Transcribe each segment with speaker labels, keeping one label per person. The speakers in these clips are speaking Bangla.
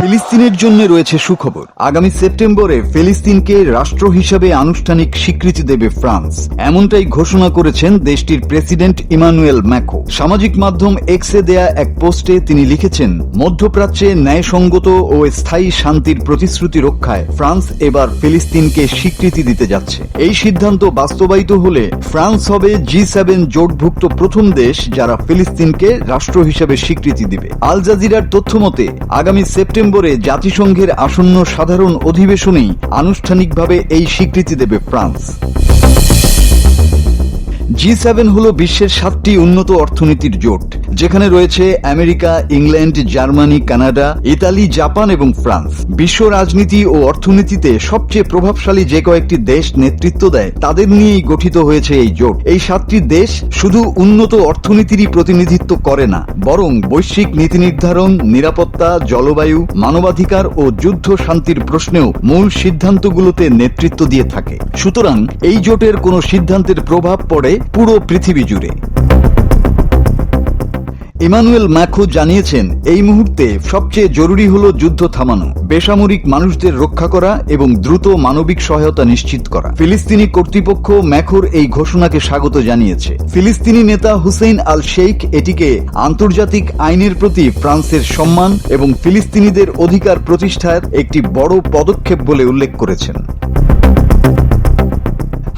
Speaker 1: ফিলিস্তিনের জন্য রয়েছে সুখবর আগামী সেপ্টেম্বরে ফিলিস্তিনকে রাষ্ট্র হিসাবে আনুষ্ঠানিক স্বীকৃতি দেবে ফ্রান্স এমনটাই ঘোষণা করেছেন দেশটির প্রেসিডেন্ট ইমানুয়েল ম্যাকো সামাজিক মাধ্যম এক্সে দেয়া এক পোস্টে তিনি লিখেছেন মধ্যপ্রাচ্যে ন্যায়সঙ্গত ও স্থায়ী শান্তির প্রতিশ্রুতি রক্ষায় ফ্রান্স এবার ফিলিস্তিনকে স্বীকৃতি দিতে যাচ্ছে এই সিদ্ধান্ত বাস্তবায়িত হলে ফ্রান্স হবে জি সেভেন জোটভুক্ত প্রথম দেশ যারা ফিলিস্তিনকে রাষ্ট্র হিসাবে স্বীকৃতি দিবে আল জাজিরার তথ্য মতে আগামী সেপ্টেম্বর সেপ্টেম্বরে জাতিসংঘের আসন্ন সাধারণ অধিবেশনেই আনুষ্ঠানিকভাবে এই স্বীকৃতি দেবে ফ্রান্স জি সেভেন হল বিশ্বের সাতটি উন্নত অর্থনীতির জোট যেখানে রয়েছে America England Germany Canada Italy Japan এবং ফ্রান্স বিশ্ব রাজনীতি ও অর্থনীতিতে সবচেয়ে প্রভাবশালী যে কয়েকটি দেশ নেতৃত্ব দেয় তাদের নিয়েই গঠিত হয়েছে এই জোট এই সাতটি দেশ শুধু উন্নত অর্থনীতিরই প্রতিনিধিত্ব করে না বরং বৈশ্বিক নীতি নির্ধারণ নিরাপত্তা জলবায়ু মানবাধিকার ও যুদ্ধ শান্তির প্রশ্নেও মূল সিদ্ধান্তগুলোতে নেতৃত্ব দিয়ে থাকে সুতরাং এই জোটের কোনো সিদ্ধান্তের প্রভাব পড়ে পুরো পৃথিবী জুড়ে ইমানুয়েল ম্যাখো জানিয়েছেন এই মুহূর্তে সবচেয়ে জরুরি হল যুদ্ধ থামানো বেসামরিক মানুষদের রক্ষা করা এবং দ্রুত মানবিক সহায়তা নিশ্চিত করা ফিলিস্তিনি কর্তৃপক্ষ ম্যাখোর এই ঘোষণাকে স্বাগত জানিয়েছে ফিলিস্তিনি নেতা হুসেইন আল শেখ এটিকে আন্তর্জাতিক আইনের প্রতি ফ্রান্সের সম্মান এবং ফিলিস্তিনিদের অধিকার প্রতিষ্ঠার একটি বড় পদক্ষেপ বলে উল্লেখ করেছেন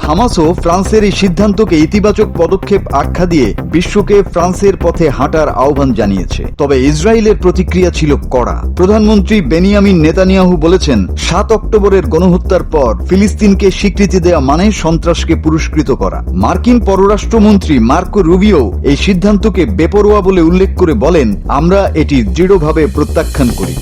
Speaker 1: হামাসও ফ্রান্সের এই সিদ্ধান্তকে ইতিবাচক পদক্ষেপ আখ্যা দিয়ে বিশ্বকে ফ্রান্সের পথে হাঁটার আহ্বান জানিয়েছে তবে ইসরায়েলের প্রতিক্রিয়া ছিল কড়া প্রধানমন্ত্রী বেনিয়ামিন নেতানিয়াহু বলেছেন সাত অক্টোবরের গণহত্যার পর ফিলিস্তিনকে স্বীকৃতি দেয়া মানে সন্ত্রাসকে পুরস্কৃত করা মার্কিন পররাষ্ট্রমন্ত্রী মার্কো রুবিও এই সিদ্ধান্তকে বেপরোয়া বলে উল্লেখ করে বলেন আমরা এটি দৃঢ়ভাবে প্রত্যাখ্যান করি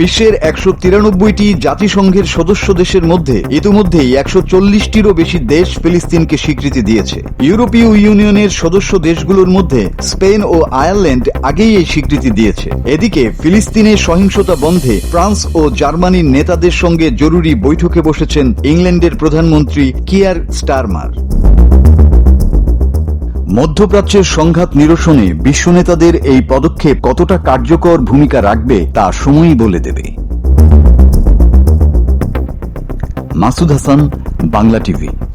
Speaker 1: বিশ্বের একশো তিরানব্বইটি জাতিসংঘের সদস্য দেশের মধ্যে ইতিমধ্যেই একশো চল্লিশটিরও বেশি দেশ ফিলিস্তিনকে স্বীকৃতি দিয়েছে ইউরোপীয় ইউনিয়নের সদস্য দেশগুলোর মধ্যে স্পেন ও আয়ারল্যান্ড আগেই এই স্বীকৃতি দিয়েছে এদিকে ফিলিস্তিনে সহিংসতা বন্ধে ফ্রান্স ও জার্মানির নেতাদের সঙ্গে জরুরি বৈঠকে বসেছেন ইংল্যান্ডের প্রধানমন্ত্রী কিয়ার স্টারমার মধ্যপ্রাচ্যের সংঘাত নিরসনে বিশ্ব নেতাদের এই পদক্ষেপ কতটা কার্যকর ভূমিকা রাখবে তা সময়ই বলে দেবে মাসুদ হাসান বাংলা টিভি